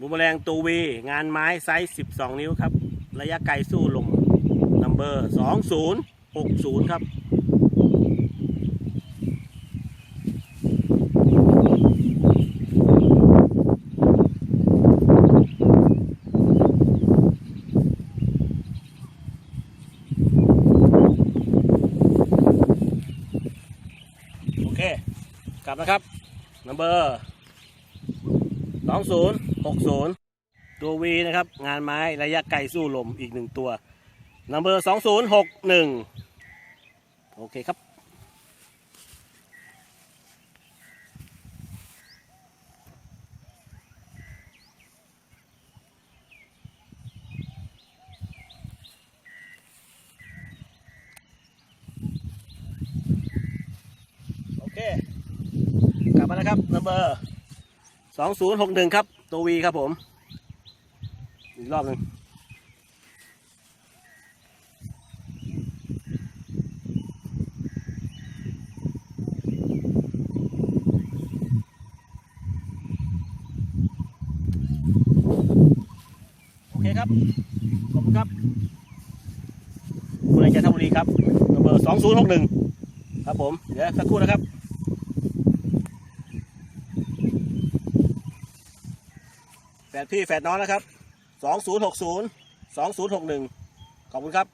บูมแมลงตูวีงานไม้ไซส์ 12 นิ้วครับ ระยะไกลสู้ลมนัมเบอร์ 2060 ครับโอเค กลับนะครับนัมเบอร์ สองศูนย์หกศูนย์ตัววีนะครับ งานไม้ระยะไกลสู้ลมอีกหนึ่งตัวนัมเบอร์สองศูนย์หกหนึ่งโอเคครับโอเคกลับมาแล้วครับนัมเบอร์ สองศูนย์หกหนึ่งครับตัววีครับผม อีกรอบหนึ่งโอเคครับ ขอบคุณครับคุณนายจันทบุรีครับนัมเบอร์สองศูนย์หกหนึ่งครับผม เดี๋ยวสักครู่นะครับ แฝดพี่แฝดน้องนะครับ 2060 2061 ขอบคุณครับ